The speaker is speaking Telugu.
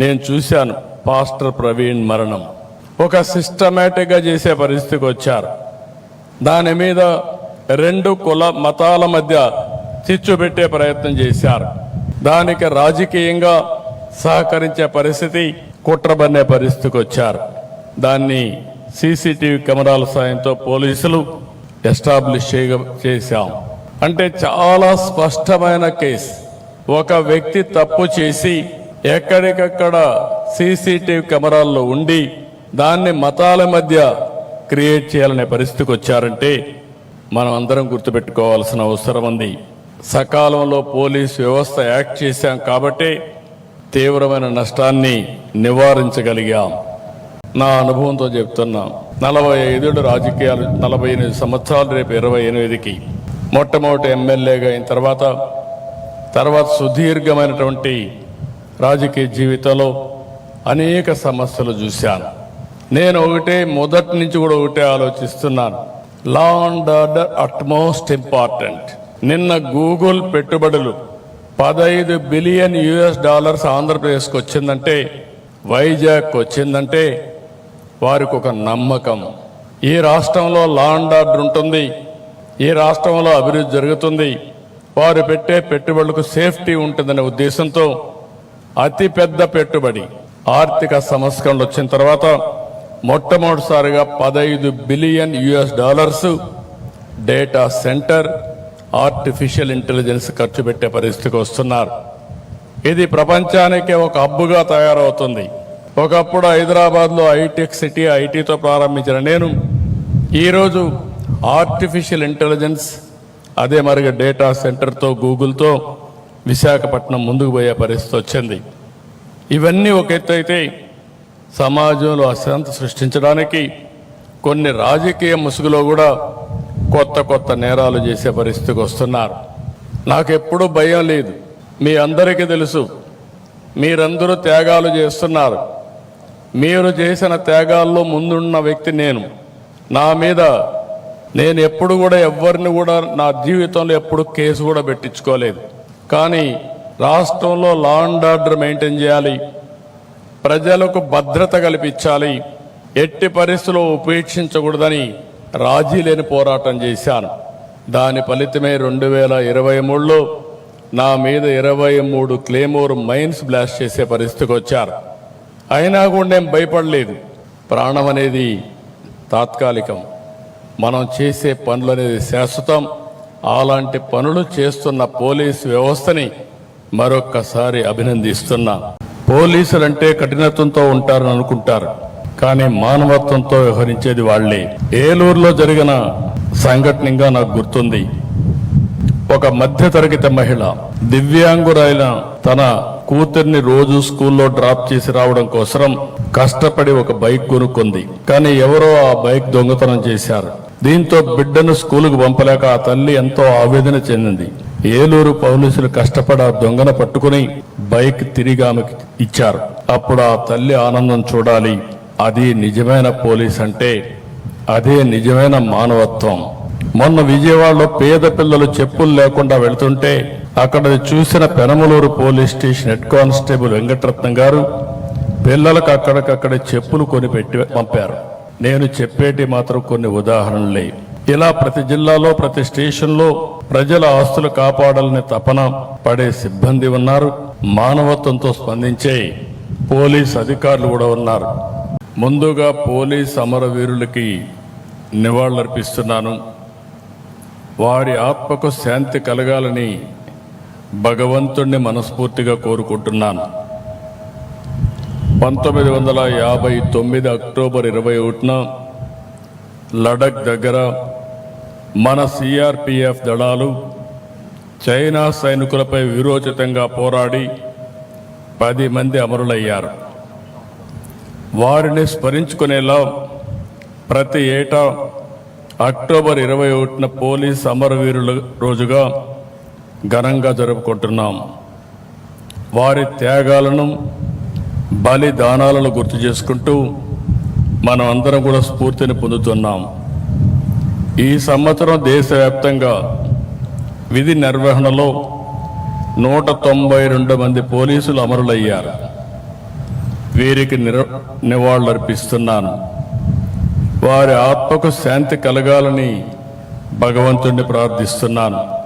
నేను చూశాను పాస్టర్ ప్రవీణ్ మరణం. ఒక సిస్టమేటిక్గా చేసే పరిస్థితికి వచ్చారు. దాని మీద రెండు కుల మతాల మధ్య చిచ్చు పెట్టే ప్రయత్నం చేశారు. దానికి రాజకీయంగా సహకరించే పరిస్థితి కుట్రబన్నే పరిస్థితికి వచ్చారు. దాన్ని సీసీటీవీ కెమెరాల సాయంతో పోలీసులు ఎస్టాబ్లిష్ చేయ చేశాం. అంటే చాలా స్పష్టమైన కేసు. ఒక వ్యక్తి తప్పు చేసి ఎక్కడికక్కడ సీసీటీవీ కెమెరాల్లో ఉండి దాన్ని మతాల మధ్య క్రియేట్ చేయాలనే పరిస్థితికి వచ్చారంటే మనం అందరం గుర్తుపెట్టుకోవాల్సిన అవసరం ఉంది. సకాలంలో పోలీస్ వ్యవస్థ యాక్ట్ చేశాం కాబట్టి తీవ్రమైన నష్టాన్ని నివారించగలిగాం. నా అనుభవంతో చెప్తున్నా నలభై ఐదు రాజకీయాలు నలభై ఎనిమిది సంవత్సరాలు రేపు ఇరవై ఎనిమిదికి మొట్టమొదటి ఎమ్మెల్యేగా అయిన తర్వాత తర్వాత సుదీర్ఘమైనటువంటి రాజకీయ జీవితంలో అనేక సమస్యలు చూశాను నేను ఒకటే మొదటి నుంచి కూడా ఒకటే ఆలోచిస్తున్నాను. Law and order utmost important నిన్న గూగుల్ పెట్టుబడులు పదహైదు బిలియన్ యుఎస్ డాలర్స్ ఆంధ్రప్రదేశ్కి వచ్చిందంటే వైజాగ్ వచ్చిందంటే వారికి ఒక నమ్మకం. ఈ రాష్ట్రంలో లా అండ్ ఆర్డర్ ఉంటుంది. ఈ రాష్ట్రంలో అభివృద్ధి జరుగుతుంది. వారు పెట్టే పెట్టుబడులకు సేఫ్టీ ఉంటుందనే ఉద్దేశంతో అతి పెద్ద పెట్టుబడి. ఆర్థిక సంస్కరణలు వచ్చిన తర్వాత మొట్టమొదటిసారిగా పదహైదు billion US dollars data centre artificial intelligence ఖర్చు పెట్టే పరిస్థితికి వస్తున్నారు. ఇది ప్రపంచానికే ఒక హబ్బుగా తయారవుతుంది. ఒకప్పుడు హైదరాబాద్లో ఐటెక్ సిటీ ఐటీతో ప్రారంభించిన నేను ఈరోజు ఆర్టిఫిషియల్ ఇంటెలిజెన్స్ అదే మరిగా డేటా సెంటర్తో గూగుల్తో విశాఖపట్నం ముందుకు పోయే పరిస్థితి వచ్చింది. ఇవన్నీ ఒక ఎత్తు అయితే సమాజంలో అశాంతి సృష్టించడానికి కొన్ని రాజకీయ ముసుగులో కూడా కొత్త కొత్త నేరాలు చేసే పరిస్థితికి వస్తున్నారు. నాకెప్పుడూ భయం లేదు. మీ అందరికీ తెలుసు మీరందరూ త్యాగాలు చేస్తున్నారు. మీరు చేసిన త్యాగాల్లో ముందున్న వ్యక్తి నేను. నా మీద నేను ఎప్పుడు కూడా ఎవరిని కూడా నా జీవితంలో ఎప్పుడు కేసు కూడా పెట్టించుకోలేదు. కానీ రాష్ట్రంలో లా అండ్ ఆర్డర్ మెయింటైన్ చేయాలి. ప్రజలకు భద్రత కల్పించాలి. ఎట్టి పరిస్థితుల్లో ఉపేక్షించకూడదని రాజీ లేని పోరాటం చేశాను. దాని ఫలితమే రెండు వేల ఇరవై మూడులో నా మీద ఇరవై మూడు క్లేమోర్ మైన్స్ బ్లాస్ట్ చేసే పరిస్థితికి వచ్చారు. అయినా కూడా నేను భయపడలేదు. ప్రాణం అనేది తాత్కాలికం. మనం చేసే పనులు అనేది శాశ్వతం. అలాంటి పనులు చేస్తున్న పోలీస్ వ్యవస్థని మరొక్కసారి అభినందిస్తున్నా. పోలీసులంటే కఠినత్వంతో ఉంటారని అనుకుంటారు కానీ మానవత్వంతో వ్యవహరించేది వాళ్ళే ఏలూరులో జరిగిన సంఘటనగా నాకు గుర్తుంది. ఒక మధ్యతరగతి మహిళ దివ్యాంగురైన తన కూతుర్ని రోజు స్కూల్లో డ్రాప్ చేసి రావడం కోసం కష్టపడి ఒక బైక్ కొనుక్కుంది. కానీ ఎవరో ఆ బైక్ దొంగతనం చేశారు. దీంతో బిడ్డను స్కూలుకు పంపలేక ఆ తల్లి ఎంతో ఆవేదన చెందింది. ఏలూరు పోలీసులు కష్టపడి ఆ దొంగను పట్టుకుని బైక్ తిరిగి ఆమెకి ఇచ్చారు. అప్పుడు ఆ తల్లి ఆనందం చూడాలి. అది నిజమైన పోలీస్ అంటే అదే నిజమైన మానవత్వం. మొన్న విజయవాడలో పేద పిల్లలు చెప్పులు లేకుండా వెళ్తుంటే అక్కడ చూసిన Penamaluru police station head constable Venkataratnam గారు పిల్లలకు అక్కడికక్కడే చెప్పులు కొని పెట్టి పంపారు. నేను చెప్పేటి మాత్రం కొన్ని ఉదాహరణలే. ఇలా ప్రతి జిల్లాలో ప్రతి స్టేషన్లో ప్రజల ఆస్తులు కాపాడాలనే తపన పడే సిబ్బంది ఉన్నారు మానవత్వంతో స్పందించే పోలీస్ అధికారులు కూడా ఉన్నారు. ముందుగా పోలీస్ అమరవీరులకి నివాళులర్పిస్తున్నాను. వారి ఆత్మకు శాంతి కలగాలని భగవంతుణ్ణి మనస్ఫూర్తిగా కోరుకుంటున్నాను. పంతొమ్మిది వందల యాభై తొమ్మిది అక్టోబర్ ఇరవై ఒకటిన లడక్ దగ్గర మన సిఆర్పిఎఫ్ దళాలు చైనా సైనికులపై విరోచితంగా పోరాడి పది మంది అమరులయ్యారు. వారిని స్మరించుకునేలా ప్రతి ఏటా అక్టోబర్ ఇరవై ఒకటిన పోలీస్ అమరవీరుల రోజుగా ఘనంగా జరుపుకుంటున్నాం. వారి త్యాగాలను బలిదానాలను గుర్తు చేసుకుంటూ మనం అందరం కూడా స్ఫూర్తిని పొందుతున్నాం. ఈ సంవత్సరం దేశవ్యాప్తంగా విధి నిర్వహణలో నూట తొంభై రెండు మంది పోలీసులు అమరులయ్యారు. వీరికి నిర నివాళులర్పిస్తున్నాను. వారి ఆత్మకు శాంతి కలగాలని భగవంతుణ్ణి ప్రార్థిస్తున్నాను.